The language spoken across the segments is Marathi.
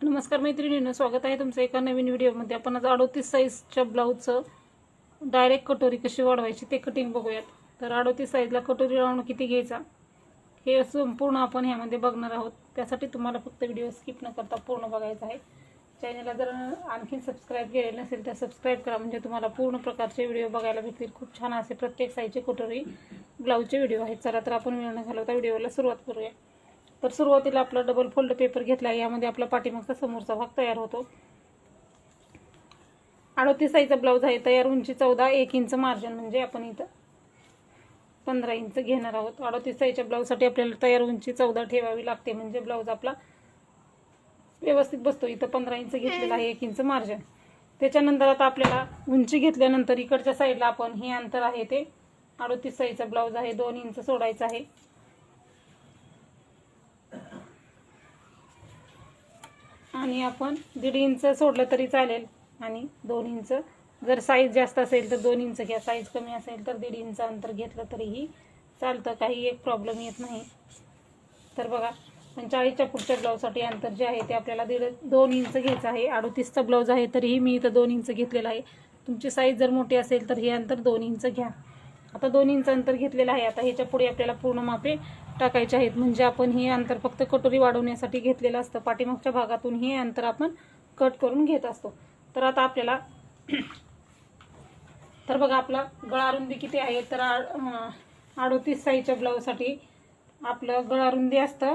नमस्कार मैत्रिणीनं स्वागत आहे तुमचं एका नवीन व्हिडिओमध्ये. आपण आज अडोतीस साईजच्या ब्लाऊजचं डायरेक्ट कटोरी कशी वाढवायची ते कटिंग बघूयात. तर अडोतीस साईजला कटोरी लावणं किती घ्यायचा? हे संपूर्ण आपण ह्यामध्ये बघणार आहोत. त्यासाठी तुम्हाला फक्त व्हिडिओ स्किप न करता पूर्ण बघायचा आहे. चॅनलला जर आणखीन सबस्क्राईब केलेलं नसेल तर सबस्क्राईब करा. म्हणजे तुम्हाला पूर्ण प्रकारचे व्हिडिओ बघायला भेटतील. खूप छान असे प्रत्येक साईजचे कटोरी ब्लाऊजचे व्हिडिओ आहेत. चला तर आपण वेळ न घालवता व्हिडिओला सुरुवात करूया. तर सुरुवातीला आपला डबल फोल्ड पेपर घेतला यामध्ये आपला पाठीमागचा समोरचा भाग तयार होतो. अडोतीस साईजचा ब्लाऊज आहे तयार उंची चौदा एक इंच मार्जिन म्हणजे आपण इथं पंधरा इंच घेणार आहोत. अडोतीस साईजच्या ब्लाऊजसाठी आपल्याला तयार उंची चौदा ठेवावी लागते म्हणजे ब्लाऊज आपला व्यवस्थित बसतो. इथं पंधरा इंच घेतलेला आहे एक इंच मार्जिन त्याच्यानंतर आता आपल्याला उंची घेतल्यानंतर इकडच्या साईडला आपण हे अंतर आहे ते. अडोतीस साईजचा ब्लाऊज आहे दोन इंच सोडायचं आहे. आणि आपण दीड इंच सोडलं तरी चालेल. आणि दोन इंच. जर साईज जास्त असेल तर दोन इंच घ्या. साईज कमी असेल तर दीड इंच अंतर घेतलं तरीही चालतं. काही एक प्रॉब्लेम येत नाही. तर बघा पण चाळीसच्या पुढच्या ब्लाऊजसाठी अंतर जे आहे ते आपल्याला दीड दोन इंच घ्यायचं आहे. अडतीसचा ब्लाऊज आहे तरीही मी इथं दोन इंच घेतलेलं आहे. तुमची साईज जर मोठी असेल तर हे अंतर दोन इंच घ्या. आता दोन इंच अंतर घेतलेलं आहे. आता ह्याच्या पुढे आपल्याला पूर्ण मापे टाकायचे आहेत. म्हणजे आपण हे अंतर फक्त कटोरी वाढवण्यासाठी घेतलेलं असतं. पाठीमागच्या भागातून हे अंतर आपण कट करून घेत असतो. तर आता आपल्याला तर बघा आपला गळारुंदी किती आहे? तर अडोतीस साईजच्या ब्लाऊजसाठी आपलं गळारुंदी असतं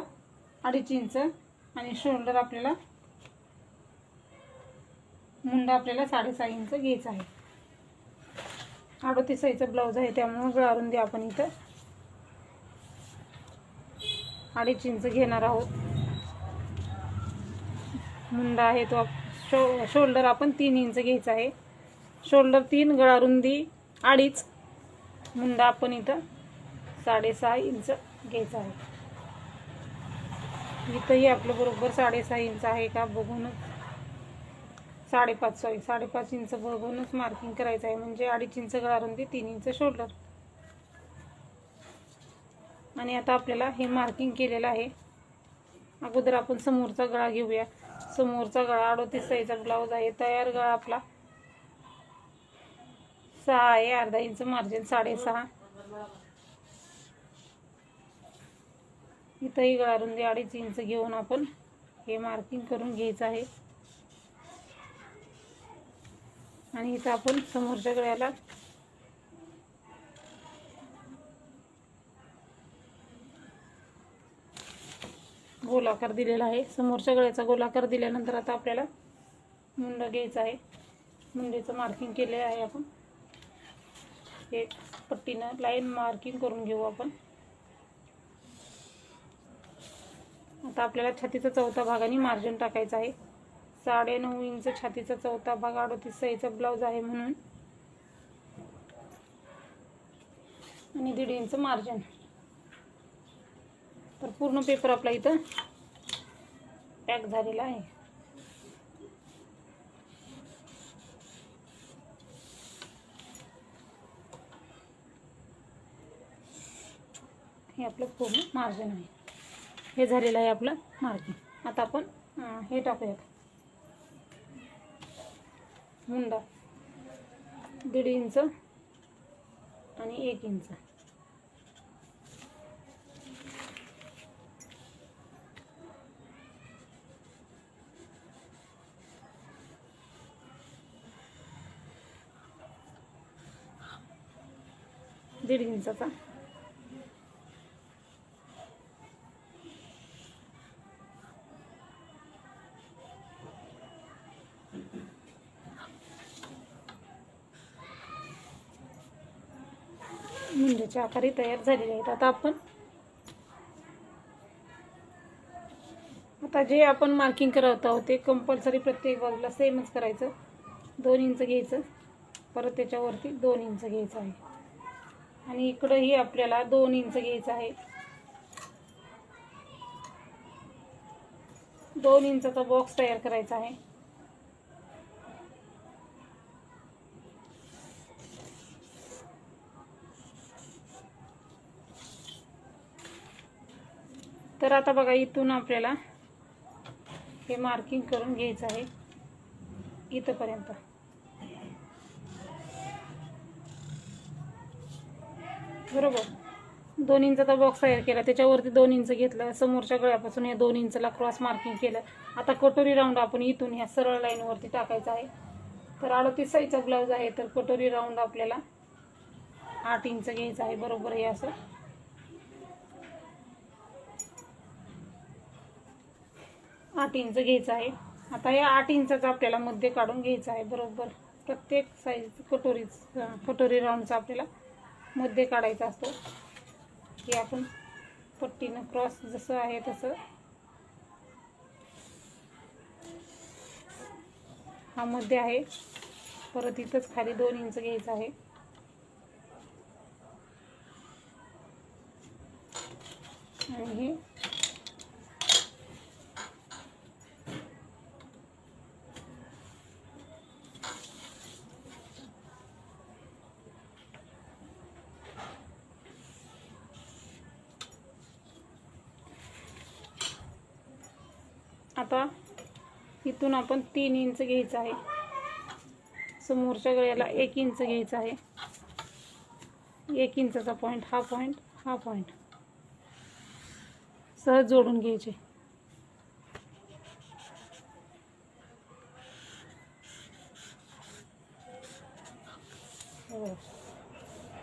अडीच इंच. आणि शोल्डर आपल्याला मुंडा आपल्याला साडेसहा इंच घ्यायचा आहे. अडोतीस साईजचा ब्लाऊज आहे त्यामुळे द्या आपण इथं. अडीच इंच घेणार आहोत. मुंडा आहे तो. शो शोल्डर आपण तीन इंच घ्यायचा आहे. शोल्डर तीन गळारुंदी अडीच. मुंडा आपण इथं साडेसहा इंच घ्यायचा आहे. इथंही आपलं बरोबर साडेसहा इंच आहे का? बघूनच. साडेपाच सॉरी साडेपाच इंच बघूनच मार्किंग करायचं आहे. म्हणजे अडीच इंच गळारुंदी तीन इंच शोल्डर आणि आता आपल्याला हे मार्किंग केलेलं आहे. अगोदर आपण समोरचा गळा घेऊया. समोरचा गळा अडोतीस साईजचा ब्लाऊज आहे. तयार गळा आपला. सहा आहे अर्धा इंच मार्जिन साडेसहा. इथंही गळारुंदी अडीच इंच घेऊन आपण हे मार्किंग करून घ्यायचं आहे. आणि इथं आपण समोरच्या गळ्याला गोलाकार दिलेला आहे. समोरच्या गळ्याचा गोलाकार दिल्यानंतर आता आपल्याला मुंड घ्यायचं आहे. मुंडेचं मार्किंग केले आहे आपण. एक पट्टीनं लाईन मार्किंग करून घेऊ आपण. आता आपल्याला छातीचा चौथा भागाने मार्जिन टाकायचं आहे. साडे नऊ इंच छातीचा चौथा भाग अडोतीस साईजचा ब्लाऊज आहे म्हणून. आणि दीड इंच मार्जिन तर पूर्ण पेपर आपला इथं पॅक झालेला आहे. हे आपलं पूर्ण मार्जिन आहे. हे झालेलं आहे आपलं मार्जिन आता आपण हे टाकूयात. मुंडा दीड इंच आणि एक इंच. दीड इंचाचा. मुंड्याच्या आकारे तयार झालेले आहेत. आता आपण आता जे आपण मार्किंग करत आहोत ते कंपल्सरी प्रत्येक बाजूला सेमच करायचं. दोन इंच घ्यायचं. परत त्याच्यावरती दोन इंच घ्यायचं आहे. आणि इकडंही आपल्याला दोन इंच घ्यायचं आहे. दोन इंचाचा बॉक्स तयार करायचा आहे. तर आता बघा इथून आपल्याला हे मार्किंग करून घ्यायचं आहे. इथंपर्यंत. बरोबर. दोन इंचाचा बॉक्स तयार केला. त्याच्यावरती दोन इंच घेतलं. समोरच्या गळ्यापासून या दोन इंचला क्रॉस मार्किंग केलं. आता कटोरी राऊंड आपण इथून ह्या सरळ लाईनवरती टाकायचा आहे. तर अडतीस साईजचा ब्लाऊज आहे तर कटोरी राऊंड आपल्याला आठ इंच घ्यायचं आहे. बरोबर हे असं. आठ इंच घ्यायचं आहे. आता या आठ इंचाचा आपल्याला मध्य काढून घ्यायचं आहे बरोबर. प्रत्येक साईज कटोरी कटोरी राऊंडचा आपल्याला मध्य काढायचा असतो. की आपण पट्टीनं क्रॉस जसं आहे तसं हा मध्य आहे. परत इथंच खाली दोन इंच घ्यायचं आहे. आणि हे आता इथून आपण तीन इंच घ्यायचं आहे. समोरच्या गळ्याला एक इंच घ्यायचं आहे. एक इंचाचा पॉईंट हा पॉईंट हा पॉईंट सहज जोडून घ्यायचे. हो.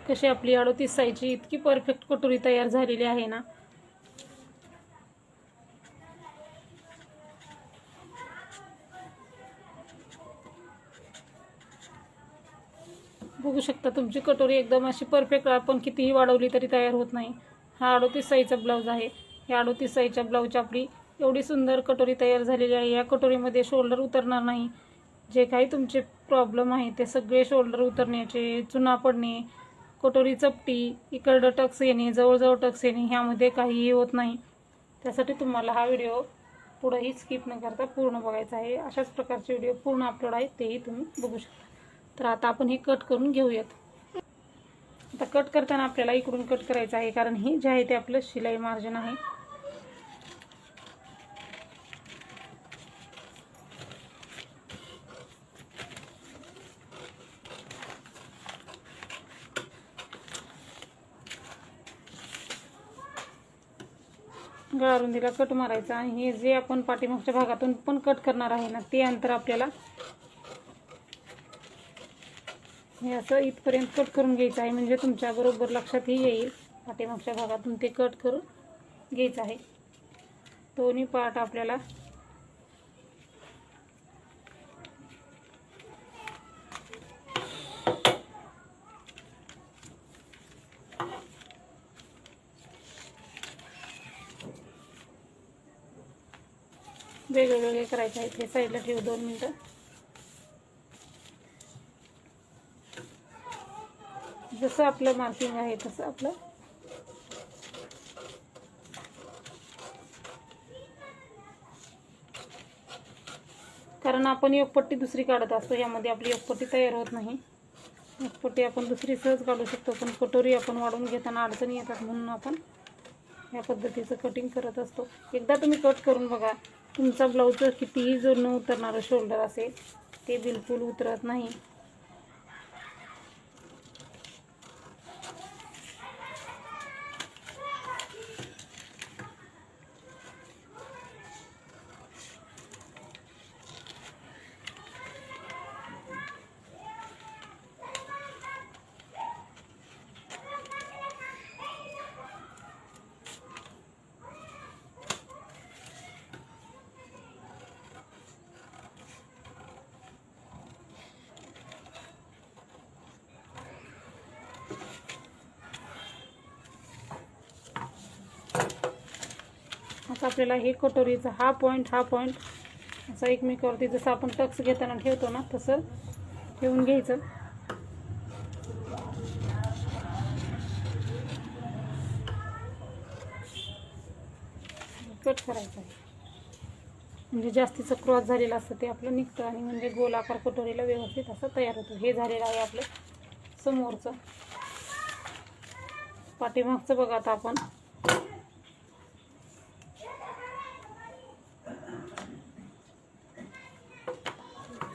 कशी आपली अडोतीस साईजची इतकी परफेक्ट कटोरी तयार झालेली आहे ना? बघू शकता तुमची कटोरी एकदम अशी परफेक्ट आपण कितीही वाढवली तरी तयार होत नाही. हा अडोतीस साईजचा ब्लाऊज आहे. या अडोतीस साईजच्या ब्लाऊजची आपली एवढी सुंदर कटोरी तयार झालेली आहे. या कटोरीमध्ये शोल्डर उतरणार नाही. जे काही तुमचे प्रॉब्लेम आहे ते सगळे शोल्डर उतरण्याचे चुना पडणे कटोरी चपटी इकडं टक्स येणे जवळजवळ टक्स येणे ह्यामध्ये काहीही होत नाही. त्यासाठी तुम्हाला हा व्हिडिओ पुढंही स्किप न करता पूर्ण बघायचा आहे. अशाच प्रकारचे व्हिडिओ पूर्ण अपलोड आहेत तेही तुम्ही बघू शकता. तर आता आपण हे कट करून घेऊयात. आता कट करताना आपल्याला इकडून कट करायचं आहे कारण हे जे आहे ते आपलं शिलाई मार्जिन आहे. गारुंदीला कट मारायचा आणि हे जे आपण पाठीमागच्या भागातून पण कट करणार आहे ना ते अंतर आपल्याला हे असं इथपर्यंत कट करून घ्यायचं आहे. म्हणजे तुमच्या बरोबर लक्षातही येईल. पाठीमागच्या भागातून ते कट करून घ्यायचं आहे. दोन्ही पार्ट आपल्याला वेगळे वेगळे करायचे आहेत. हे साईडला ठेवू दोन मिनटं. जसं आपलं मार्किंग आहे तसं आपलं. कारण आपण एक पट्टी दुसरी काढत असतो यामध्ये आपली एक पट्टी तयार होत नाही. एक पट्टी आपण दुसरी सहज काढू शकतो पण कटोरी आपण वाढवून घेताना अडचणी येतात म्हणून आपण या पद्धतीचं कटिंग करत असतो. एकदा तुम्ही कट करून बघा तुमचा ब्लाऊजचं कितीही जो न उतरणारं शोल्डर असेल ते बिलकुल उतरत नाही. असं आपल्याला हे कटोरीचा हा पॉईंट हा पॉईंट असा एकमेकावरती जसं आपण टक्स घेताना ठेवतो ना तसं ठेवून घ्यायचं. कट करायचं आहे. म्हणजे जास्तीचं क्रॉस झालेलं असतं ते आपलं निघतं आणि म्हणजे गोलाकार कटोरीला व्यवस्थित असं तयार होतं. हे झालेलं आहे आपलं समोरचं. पाठीमागचं बघा आता आपण.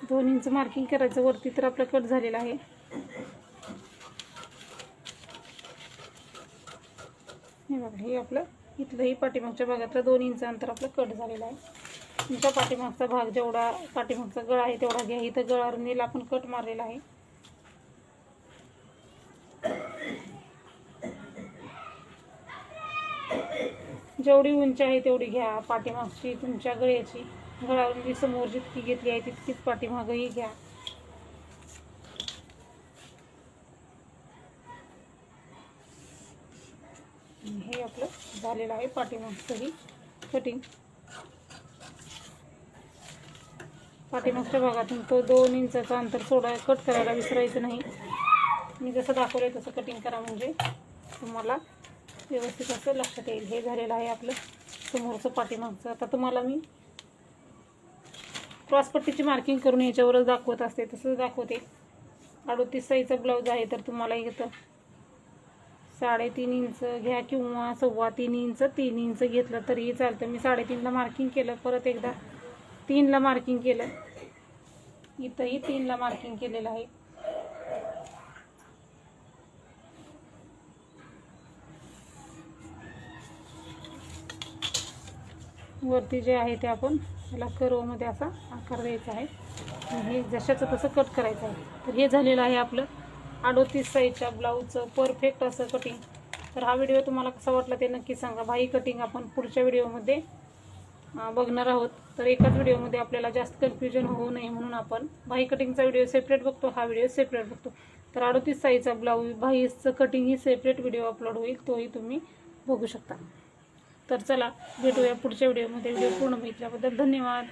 दोन इंच मार्किंग करायचं वरती तर आपलं कट झालेलं आहे. हे बघा हे आपलं इथलंही पाठीमागच्या भागातलं दोन इंच अंतर आपलं कट झालेलं आहे. तुमच्या पाठीमागचा भाग जेवढा पाठीमागचा गळा आहे तेवढा घ्या. इथं गळारुंदीला आपण कट मारलेला आहे. जेवढी उंची आहे तेवढी घ्या. पाठीमागची तुमच्या गळ्याची. गळारुंदी समोर जितकी घेतली आहे तितकीच पाठीमागही घ्या. हे आपलं झालेलं आहे पाठीमागचंही कटिंग पाठीमागच्या भागातून तो दोन इंचाचा अंतर सोडा कट करायला विसरायचं नाही. मी जसं दाखवलं तसं कटिंग करा म्हणजे तुम्हाला व्यवस्थित असं लक्षात येईल. हे झालेलं आहे आपलं समोरचं पाठीमागचं. आता तुम्हाला मी क्रॉसपट्टीची मार्किंग करून याच्यावरच दाखवत असते तसंच दाखवते. अडोतीस साईजचा ब्लाऊज आहे तर तुम्हाला इथं साडेतीन इंच घ्या किंवा सव्वा तीन इंच तीन इंच घेतलं तरीही चालतं. मी साडेतीनला मार्किंग केलं परत एकदा तीनला मार्किंग केलं. इथंही तीनला मार्किंग केलेलं आहे. वरती जे आहे ते आपण याला कर्वमध्ये असा आकार द्यायचा आहे. आणि हे जशाचं तसं कट करायचं आहे. तर हे झालेलं आहे आपलं अडोतीस साईजच्या ब्लाऊजचं परफेक्ट असं कटिंग तर हा व्हिडिओ तुम्हाला कसा वाटला ते नक्की सांगा. भाई कटिंग आपण पुढच्या व्हिडिओमध्ये बघणार आहोत. तर एकाच व्हिडिओमध्ये आपल्याला जास्त कन्फ्युजन होऊ नये म्हणून आपण भाई कटिंगचा व्हिडिओ सेपरेट बघतो हा व्हिडिओ सेपरेट बघतो. तर अडोतीस साईजचा ब्लाऊज भाईचं कटिंग ही सेपरेट व्हिडिओ अपलोड होईल तोही तुम्ही बघू शकता. तर चला भेटूया पुढच्या व्हिडिओमध्ये व्हिडिओ पूर्ण बघितल्याबद्दल धन्यवाद.